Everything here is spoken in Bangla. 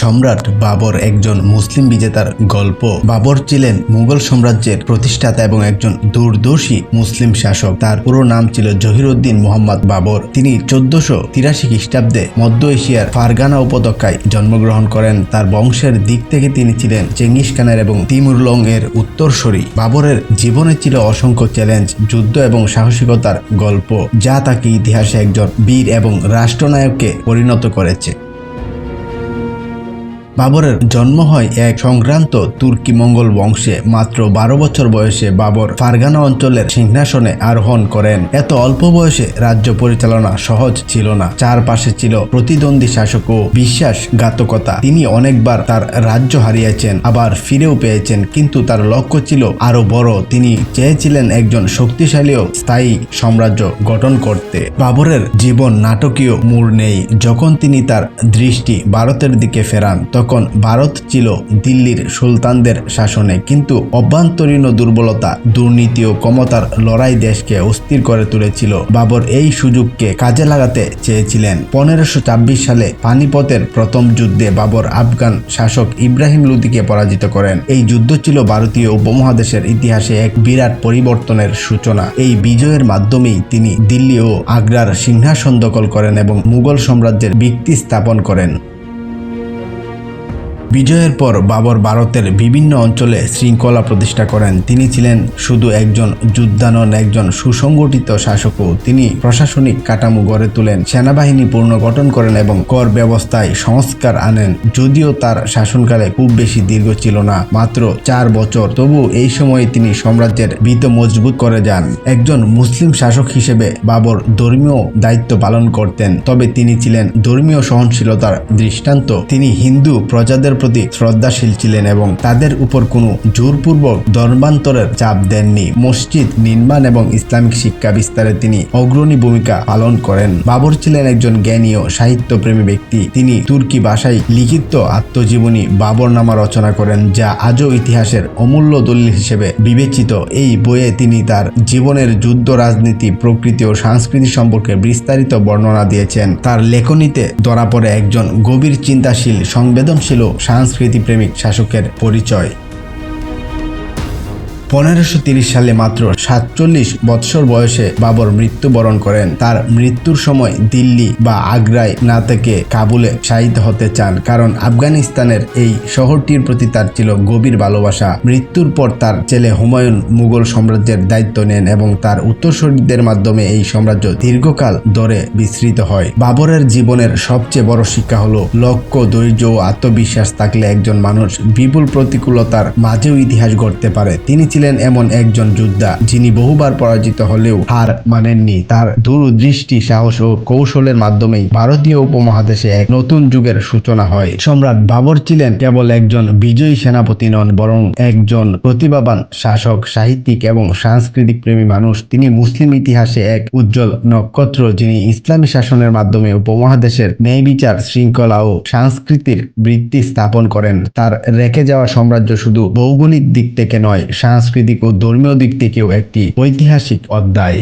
সম্রাট বাবর একজন মুসলিম বিজেতার গল্প। বাবর ছিলেন মুঘল সাম্রাজ্যের প্রতিষ্ঠাতা এবং একজন দূরদর্শী মুসলিম শাসক। তার পুরো নাম ছিল জহিরুদ্দিন মোহাম্মদ বাবর। তিনি চোদ্দশো তিরাশি খ্রিস্টাব্দে মধ্য এশিয়ার ফারগানা উপত্যকায় জন্মগ্রহণ করেন। তার বংশের দিক থেকে তিনি ছিলেন চেঙ্গিস খানের এবং তিমুরলং এর উত্তরসূরি। বাবরের জীবনে ছিল অসংখ্য চ্যালেঞ্জ, যুদ্ধ এবং সাহসিকতার গল্প, যা তাকে ইতিহাসে একজন বীর এবং রাষ্ট্রনায়ককে পরিণত করেছে। বাবরের জন্ম হয় এক সংক্রান্ত তুর্কি মঙ্গল বংশে। মাত্র বারো বছর বয়সে বাবর ফারগানা অঞ্চলের সিংহাসনে আরোহণ করেন। এত অল্প বয়সে রাজ্য পরিচালনা সহজ ছিল না। চারপাশে ছিল প্রতিদ্বন্দ্বী শাসক ও বিশ্বাসঘাতকতা। তিনি অনেকবার তার রাজ্য হারিয়েছেন, আবার ফিরেও পেয়েছেন, কিন্তু তার লক্ষ্য ছিল আরও বড়। তিনি চেয়েছিলেন একজন শক্তিশালী ও স্থায়ী সাম্রাজ্য গঠন করতে। বাবরের জীবন নাটকীয় মোড় নেই। যখন তিনি তার দৃষ্টি ভারতের দিকে ফেরান, তখন ভারত ছিল দিল্লির সুলতানদের শাসনে, কিন্তু অভ্যন্তরীণ দুর্বলতা, দুর্নীতি ও ক্ষমতার লড়াই দেশকে অস্থির করে তুলেছিল। বাবর এই সুযোগকে কাজে লাগাতে চেয়েছিলেন। পনেরোশো সালে পানিপথের প্রথম যুদ্ধে বাবর আফগান শাসক ইব্রাহিম লুদিকে পরাজিত করেন। এই যুদ্ধ ছিল ভারতীয় উপমহাদেশের ইতিহাসে এক বিরাট পরিবর্তনের সূচনা। এই বিজয়ের মাধ্যমেই তিনি দিল্লি ও আগ্রার সিংহাসন দখল করেন এবং মুঘল সাম্রাজ্যের ভিত্তি স্থাপন করেন। বিজয়ের পর বাবর ভারতের বিভিন্ন অঞ্চলে শৃঙ্খলা প্রতিষ্ঠা করেন। তিনি ছিলেন শুধু একজন যোদ্ধা নন একজন সুসংগঠিত শাসকও। তিনি প্রশাসনিক কাঠামো গড়ে তোলেন, সেনাবাহিনী পুনর্গঠন করেন এবং কর ব্যবস্থায় সংস্কার আনেন। যদিও তার শাসনকালে খুব বেশি দীর্ঘ ছিল না, মাত্র চার বছর। তবু এই সময়ে তিনি সাম্রাজ্যের ভিত মজবুত করে যান। একজন মুসলিম শাসক হিসেবে বাবর ধর্মীয় দায়িত্ব পালন করতেন, তবে তিনি ছিলেন ধর্মীয় সহনশীলতার দৃষ্টান্ত। তিনি হিন্দু প্রজাদের প্রতি শ্রদ্ধাশীল ছিলেন এবং তাদের উপর কোনো জোরপূর্বক ধর্মান্তরের চাপ দেননি। মসজিদ নির্মাণ এবং ইসলামিক শিক্ষা বিস্তারে তিনি অগ্রণী ভূমিকা পালন করেন। বাবর ছিলেন একজন জ্ঞানী ও সাহিত্যপ্রেমী ব্যক্তি। তিনি তুর্কি ভাষায় লিখিত আত্মজীবনী বাবর নামা রচনা করেন, যা আজও ইতিহাসের অমূল্য দলিল হিসেবে বিবেচিত। এই বইয়ে তিনি তার জীবনের যুদ্ধ, রাজনীতি, প্রকৃতি ও সংস্কৃতি সম্পর্কে বিস্তারিত বর্ণনা দিয়েছেন। তার লেখনীতে ধরা পড়ে একজন গভীর চিন্তাশীল, সংবেদনশীল ও সংস্কৃতি প্রেমিক শাসকের পরিচয়। পনেরোশো সালে মাত্র সাতচল্লিশ বৎসর বয়সে বাবর মৃত্যুবরণ করেন। তার মৃত্যুর সময় দিল্লি বা আগ্রায় না থেকে কাবুলে শাহিদ হতে চান, কারণ আফগানিস্তানের এই শহরটির প্রতি তার ছিল গভীর ভালোবাসা। মৃত্যুর পর তার ছেলে হুমায়ুন মুঘল সাম্রাজ্যের দায়িত্ব নেন এবং তার উত্তরসূরিদের মাধ্যমে এই সাম্রাজ্য দীর্ঘকাল ধরে বিস্তৃত হয়। বাবরের জীবনের সবচেয়ে বড় শিক্ষা হলো লক্ষ্য, ধৈর্য ও আত্মবিশ্বাস থাকলে একজন মানুষ বিপুল প্রতিকূলতার মাঝেও ইতিহাস গড়তে পারে। তিনি ছিলেন এমন একজন যোদ্ধা, যিনি বহুবার পরাজিত হলেও হার মানেননি। তার দূরদৃষ্টি, সাহস ও কৌশলের মাধ্যমেই ভারতীয় উপমহাদেশে এক নতুন যুগের সূচনা হয়। সম্রাট বাবর ছিলেন কেবল একজন বিজয়ী সেনাপতি নন, বরং একজন প্রতিভাবান শাসক, সাহিত্যিক এবং সাংস্কৃতিক প্রেমী মানুষ। তিনি মুসলিম ইতিহাসে এক উজ্জ্বল নক্ষত্র, যিনি ইসলামী শাসনের মাধ্যমে উপমহাদেশের ন্যায় বিচার শৃঙ্খলা ও সংস্কৃতির বৃত্তি স্থাপন করেন। তার রেখে যাওয়া সাম্রাজ্য শুধু ভৌগোলিক দিক থেকে নয় সাংস্কৃতিক ও ধর্মীয় দিক থেকেও একটি ঐতিহাসিক অধ্যায়।